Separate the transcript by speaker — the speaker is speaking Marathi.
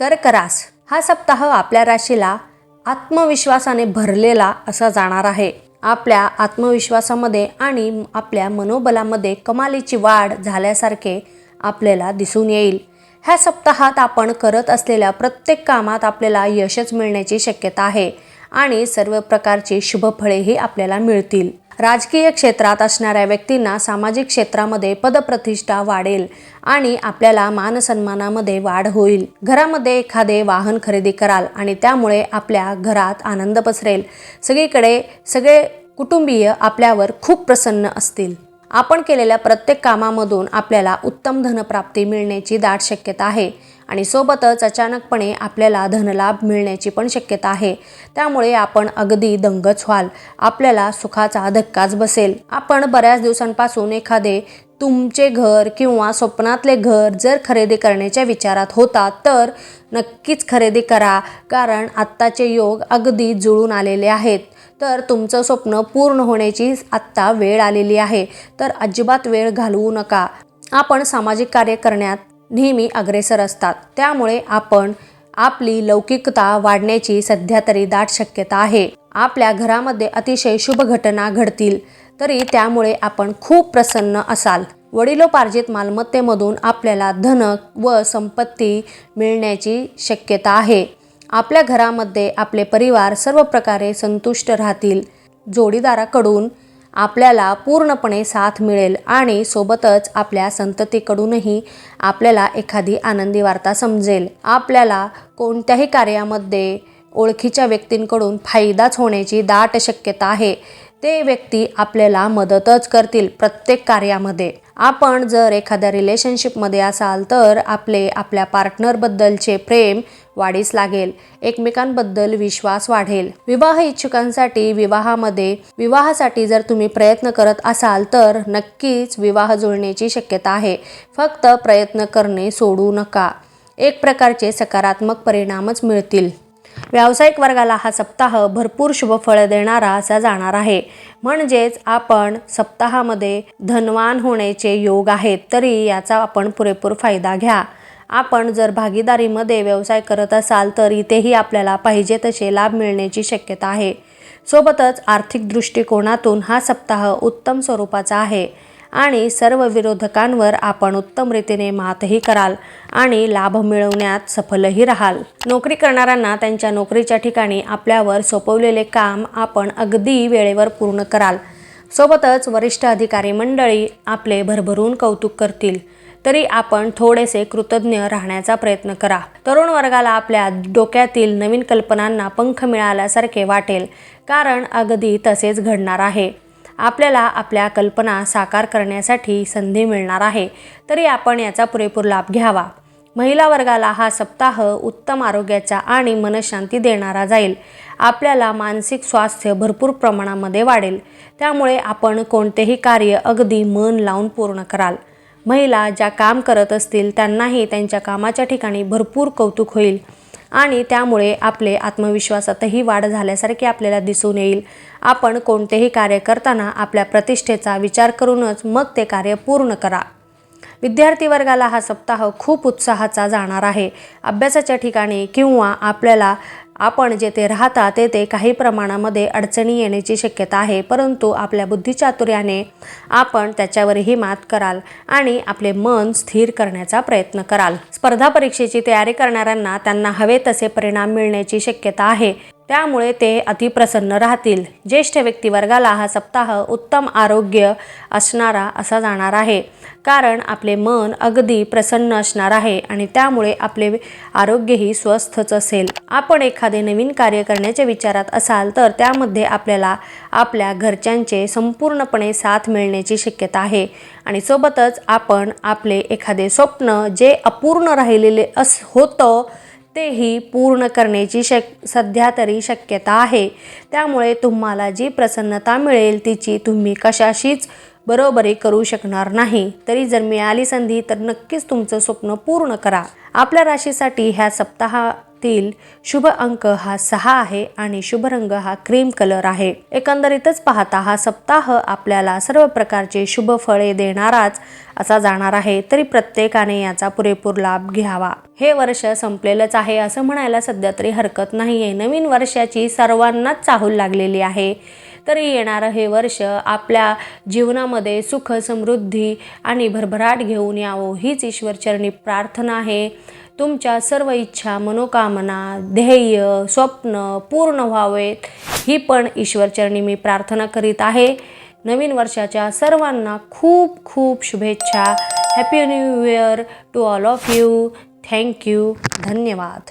Speaker 1: कर्करास हा सप्ताह आपल्या राशीला आत्मविश्वासाने भरलेला असा जाणार आहे. आपल्या आत्मविश्वासामध्ये आणि आपल्या मनोबलामध्ये कमालीची वाढ झाल्यासारखे आपल्याला दिसून येईल. ह्या सप्ताहात आपण करत असलेल्या प्रत्येक कामात आपल्याला यशच मिळण्याची शक्यता आहे आणि सर्व प्रकारची शुभफळेही आपल्याला मिळतील. राजकीय क्षेत्रात असणाऱ्या व्यक्तींना सामाजिक क्षेत्रामध्ये पदप्रतिष्ठा वाढेल आणि आपल्याला मानसन्मानामध्ये वाढ होईल. घरामध्ये एखादे वाहन खरेदी कराल आणि त्यामुळे आपल्या घरात आनंद पसरेल. सगळीकडे सगळे कुटुंबीय आपल्यावर खूप प्रसन्न असतील. आपण केलेल्या प्रत्येक कामामधून आपल्याला उत्तम धनप्राप्ती मिळण्याची दाट शक्यता आहे. आणि सोबतच अचानकपणे आपल्याला धनलाभ मिळण्याची पण शक्यता आहे. त्यामुळे आपण अगदी दंगच व्हाल. आपल्याला सुखाचा धक्काच बसेल. आपण बऱ्याच दिवसांपासून एखादे तुमचे घर किंवा स्वप्नातले घर जर खरेदी करण्याच्या विचारात होता तर नक्कीच खरेदी करा. कारण आत्ताचे योग अगदी जुळून आलेले आहेत. तर तुमचं स्वप्न पूर्ण होण्याची आत्ता वेळ आलेली आहे. तर अजिबात वेळ घालवू नका. आपण सामाजिक कार्य करण्यात नेहमी अग्रेसर असतात. त्यामुळे आपण आपली लौकिकता वाढण्याची सध्या तरी दाट शक्यता आहे. आपल्या घरामध्ये अतिशय शुभ घटना घडतील तरी त्यामुळे आपण खूप प्रसन्न असाल. वडिलोपार्जित मालमत्तेमधून आपल्याला धन व संपत्ती मिळण्याची शक्यता आहे. आपल्या घरामध्ये आपले परिवार सर्व प्रकारे संतुष्ट राहतील. जोडीदाराकडून आपल्याला पूर्णपणे साथ मिळेल आणि सोबतच आपल्या संततीकडूनही आपल्याला एखादी आनंदी वार्ता समजेल. आपल्याला कोणत्याही कार्यामध्ये ओळखीच्या व्यक्तींकडून फायदाच होण्याची दाट शक्यता आहे. ते व्यक्ती आपल्याला मदतच करतील प्रत्येक कार्यामध्ये. आपण जर एखाद्या रिलेशनशिपमध्ये असाल तर आपले आपल्या पार्टनरबद्दलचे प्रेम वाढीस लागेल. एकमेकांबद्दल विश्वास वाढेल. विवाह इच्छुकांसाठी विवाहामध्ये विवाहासाठी जर तुम्ही प्रयत्न करत असाल तर नक्कीच विवाह जुळण्याची शक्यता आहे. फक्त प्रयत्न करणे सोडू नका. एक प्रकारचे सकारात्मक परिणामच मिळतील. व्यावसायिक वर्गाला हा सप्ताह भरपूर शुभफळ देणारा असा जाणार आहे. म्हणजेच आपण सप्ताहामध्ये धनवान होण्याचे योग आहेत. तरी याचा आपण पुरेपूर फायदा घ्या. आपण जर भागीदारीमध्ये व्यवसाय करत असाल तर इथेही आपल्याला पाहिजे तसे लाभ मिळण्याची शक्यता आहे. सोबतच आर्थिक दृष्टिकोनातून हा सप्ताह उत्तम स्वरूपाचा आहे आणि सर्व विरोधकांवर आपण उत्तम रीतीने मातही कराल आणि लाभ मिळवण्यात सफलही राहाल. नोकरी करणाऱ्यांना त्यांच्या नोकरीच्या ठिकाणी आपल्यावर सोपवलेले काम आपण अगदी वेळेवर पूर्ण कराल. सोबतच वरिष्ठ अधिकारी मंडळी आपले भरभरून कौतुक करतील. तरी आपण थोडेसे कृतज्ञ राहण्याचा प्रयत्न करा. तरुण वर्गाला आपल्या डोक्यातील नवीन कल्पनांना पंख मिळाल्यासारखे वाटेल कारण अगदी तसेच घडणार आहे. आपल्याला आपल्या कल्पना साकार करण्यासाठी संधी मिळणार आहे तरी आपण याचा पुरेपूर लाभ घ्यावा. महिला वर्गाला हा सप्ताह उत्तम आरोग्याचा आणि मनशांती देणारा जाईल. आपल्याला मानसिक स्वास्थ्य भरपूर प्रमाणामध्ये वाढेल. त्यामुळे आपण कोणतेही कार्य अगदी मन लावून पूर्ण कराल. महिला ज्या काम करत असतील त्यांनाही त्यांच्या कामाच्या ठिकाणी भरपूर कौतुक होईल. आणि त्यामुळे आपले आत्मविश्वासातही वाढ झाल्यासारखे आपल्याला दिसून येईल. आपण कोणतेही कार्य करताना आपल्या प्रतिष्ठेचा विचार करूनच मग ते कार्य पूर्ण करा. विद्यार्थी वर्गाला हा सप्ताह खूप उत्साहाचा जाणार आहे. अभ्यासाच्या ठिकाणी किंवा आपल्याला आपण जेथे राहता तेथे काही प्रमाणामध्ये अडचणी येण्याची शक्यता आहे परंतु आपल्या बुद्धिचातुर्याने आपण त्याच्यावरही मात कराल आणि आपले मन स्थिर करण्याचा प्रयत्न कराल. स्पर्धा परीक्षेची तयारी करणाऱ्यांना त्यांना हवे तसे परिणाम मिळण्याची शक्यता आहे. त्यामुळे ते अतिप्रसन्न राहतील. ज्येष्ठ व्यक्तिवर्गाला हा सप्ताह उत्तम आरोग्य असणारा असा जाणार आहे. कारण आपले मन अगदी प्रसन्न असणार आहे आणि त्यामुळे आपले आरोग्यही स्वस्थच असेल. आपण एखादे नवीन कार्य करण्याच्या विचारात असाल तर त्यामध्ये आपल्याला आपल्या घरच्यांचे संपूर्णपणे साथ मिळण्याची शक्यता आहे. आणि सोबतच आपण आपले एखादे स्वप्न जे अपूर्ण राहिलेले अस होतं तेही पूर्ण करण्याची शक सध्या तरी शक्यता आहे. त्यामुळे तुम्हाला जी प्रसन्नता मिळेल तिची तुम्ही कशाशीच बरोबरी करू शकणार नाही. तरी जर मिळाली संधी तर नक्कीच तुमचं स्वप्न पूर्ण करा. आपल्या राशीसाठी ह्या सप्ताहा तील शुभ अंक हा सहा आहे आणि शुभ रंग हा क्रीम कलर आहे. एकंदरीतच पाहता हा सप्ताह आपल्याला सर्व प्रकारचे शुभ फळे देणाराच असा जाणार आहे तरी प्रत्येकाने याचा पुरेपूर लाभ घ्यावा. हे वर्ष संपलेलंच आहे असं म्हणायला सध्या तरी हरकत नाही आहे नवीन वर्षाची सर्वांनाच चाहूल लागलेली आहे. तरी येणारं हे वर्ष आपल्या जीवनामध्ये सुख समृद्धी आणि भरभराट घेऊन यावं हीच ईश्वरचरणी प्रार्थना आहे. तुमच्या सर्व इच्छा मनोकामना ध्येय स्वप्न पूर्ण व्हावेत ही पण ईश्वरचरणी मी प्रार्थना करीत आहे. नवीन वर्षाच्या सर्वांना खूप खूप शुभेच्छा. Happy new year to all of you thank you धन्यवाद.